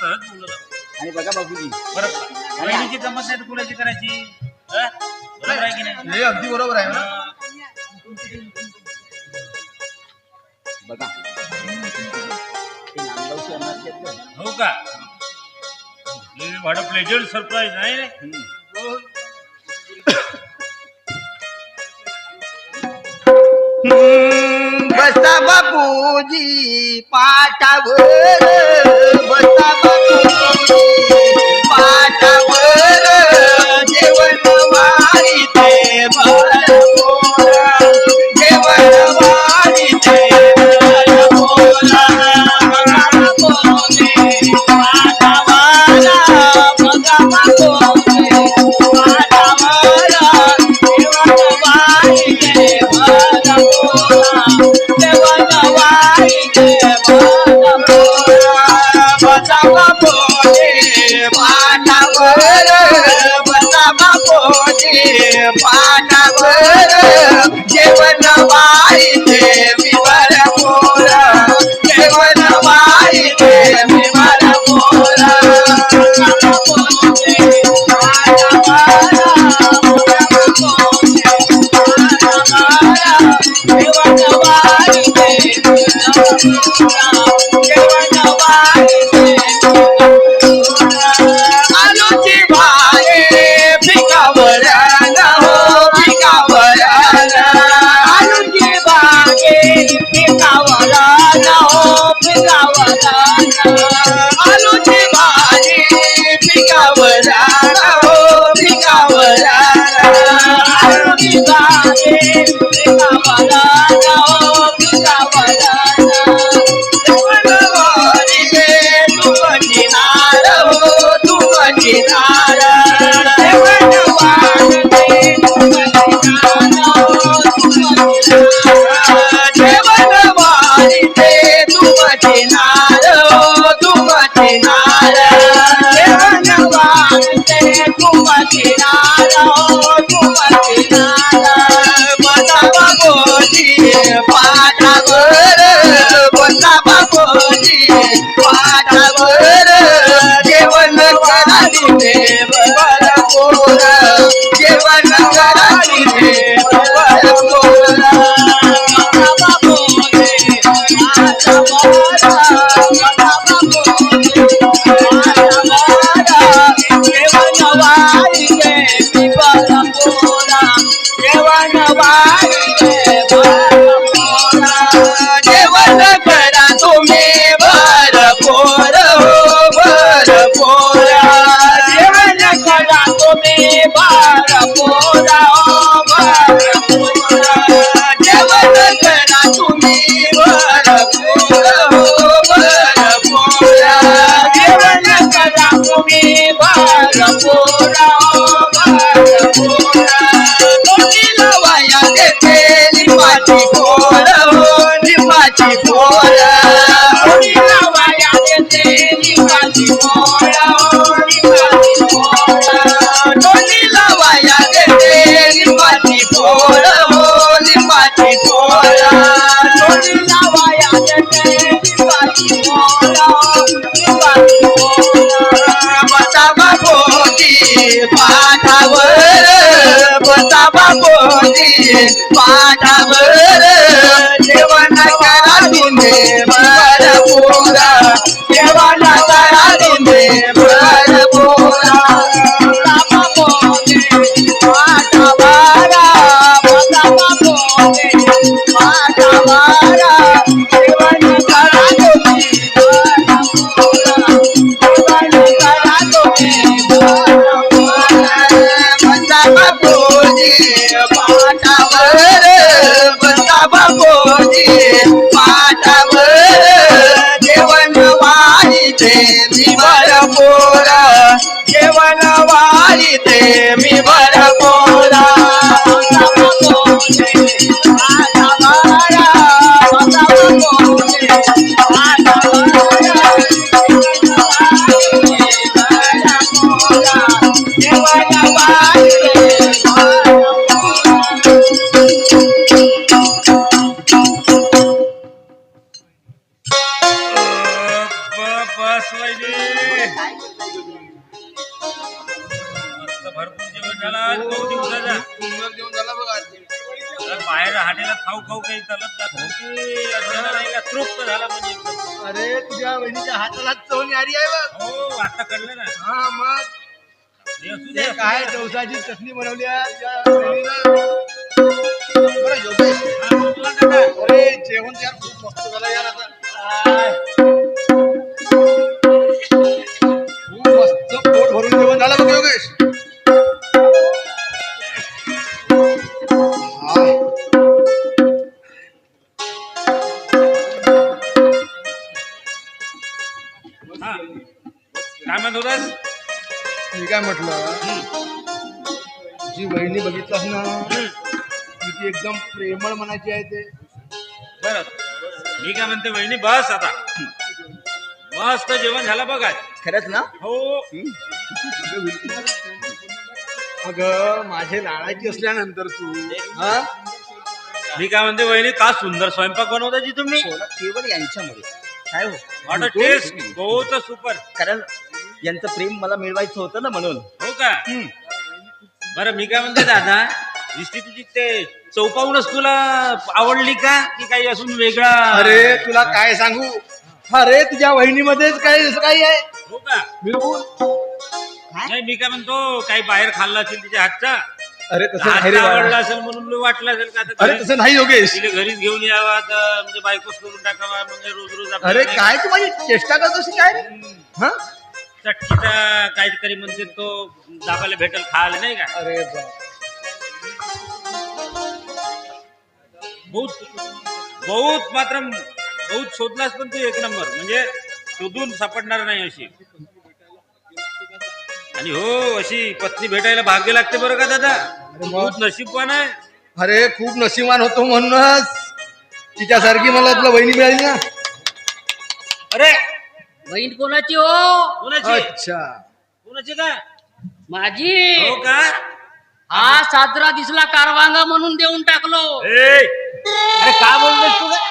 सहज बोलत आहोत. आणि बघा बाबूजी. बरं बहिणीची जमत नाही तर कुणाची करायची? बरोबर आहे की नाही? हे अगदी बरोबर आहे ना. बघा. ते नांदगावची हो का? व्हॉट अ प्लेजर सरप्राईज आहे रे. हम्म. बापूजी पाठावर बसा बापूजी जेवण वाईते विवर पोरा जेवण वाईते विवर पोरा भाले पिकावर हो पिकावर आलूची भाजी पिकावर हो पिकावर आलूची भाजी पिकावर हो पिकावर पाठावर. बसा बाबोजी पाठावर. जेवण करा दिले बर पोर. जेवण करा बसा बाबोजी बस वहिनी मस्त भरपूर जेवण झालं आज नऊ दिवसाचा सुंदर जेवण झालं बघा आज. तर बाहेर हाटेला खाऊ खाऊ काही चालत जात नाही का तृप्त झाला म्हणजे एकदम. अरे तुझ्या बहिणीच्या हाताला चव न्यारी आहे बघ हो आता कळलं ना हा मग हे असू दे, ते असू काय दे. जवसाची चटणी बनवली आहे तुझ्या बहिणीनं. बरं, योगेश. हा, बोला काका. अरे जेवण यार खूप मस्त झालं यार आता काय? जी बहिणी बघितलास ना? हम्म. की ती एकदम प्रेमळ मनाची आहे ते. बरं. मी काय म्हणते वहिनी बस आता. मस्त जेवण झालं बघा खरंच ना? हो. अग माझे लाडाची असल्यानंतर तू हा? मी काय म्हणते वहिनी का सुंदर स्वयंपाक बनवता जी तुम्ही? केवळ यांच्यामुळे काय हो? वॉट टेस्ट बहुत सुपर कारण यांचं प्रेम मला मिळवायचं होतं ना म्हणून. हो का? बरं मी काय म्हणते दादा दिसती तुझी ते चौपाहूनच तुला आवडली का की काही असून वेगळा? अरे तुला काय सांगू? अरे तुझ्या वहिनीमध्येच काय काही आहे. हो का? बिलकुल नाही मी काय म्हणतो काही बाहेर खाल्ला असेल तिच्या हातचा अरे तसं नाही रे हातचा आवडला बाळा. असेल म्हणून वाटलं असेल का आता अरे तसं नाही योगेश. तिला घरीच घेऊन यावा तर म्हणजे बायकोच करून टाकावा म्हणजे रोज रोज आपल्याला अरे नाही काय तू माझी चेष्टा करत अशी काय रे? हा? चटकीचा काहीतरी म्हणजे तो दाबाला भेटेल खायला नाही का? अरे बाप. बहुत बहुत मात्र बहुत शोधलास पण तू एक नंबर. म्हणजे शोधून सापडणार नाही अशी. आणि हो अशी पत्नी भेटायला भाग्य लागते बरं का दादा? बहुत नशीबवान आहे. अरे खूप नशिबान होतो म्हणूनच. तिच्यासारखी मला तुला वहिनी मिळाली ना. अरे बहीण कोणाची हो? कोणाची? अच्छा. कोणाची का? माझी. हो का? हा साजरा दिसला कारवांगा म्हणून देऊन टाकलो. ए, अरे का बोलतोस तू? काय?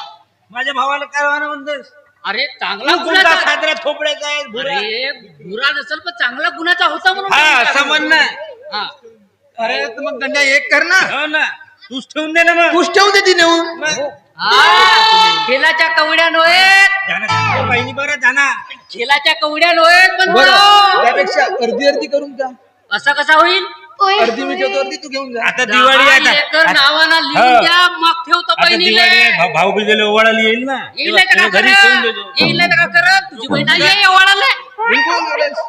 माझ्या भावाला काय म्हणतोस. अरे चांगला तू कोणता गुणाचा साजरा थोपड्याचा आहे भुरा? अरे गुरा नसेल पण चांगला गुणाचा होता म्हणून हा देऊन असं टाकलो. हा. अरे तर मग गंड्या एक कर ना. हो ना. तूच ठेवून दे ना मग. तूच ठेवून दे ती नेऊन खेलाच्या कवड्या नव्हे जाना, जाना. बहिणी बरं जाना खेलाच्या कवड्या नव्हे पण बरं. त्यापेक्षा अर्धी अर्धी करून जा असं कसा होईल अर्धी मी ठेवतो अर्धी तू घेऊन जा आता दिवाळी आहे दहा एकर आता. नावानं लिहून हो. द्या मग ठेवतो आता बहिणीले दिवाळी आहे, भा- भाऊ बीजेला ओवाळायला येईल ना येईल तेव्हा करत? देतो येईल का करत तुझी बहीण आई आहे ओवाळाला बिलकुल.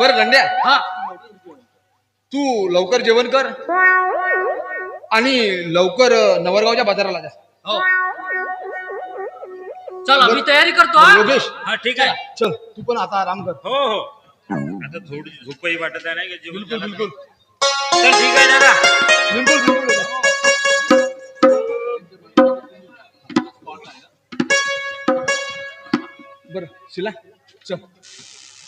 बरं गंड्या. हा. तू लवकर जेवण कर आणि लवकर नवरगावच्या बाजाराला जा. हो. चला मी तयारी करतो हा. योगेश. हा ठीक आहे. चल तू पण आता आराम कर. हो हो. आता थोडी झोपही वाटत आहे नाही का? जेवण बिलकुल बिलकुल. चल ठीक आहे दादा. बिलकुल बिलकुल. बरं शिला चल.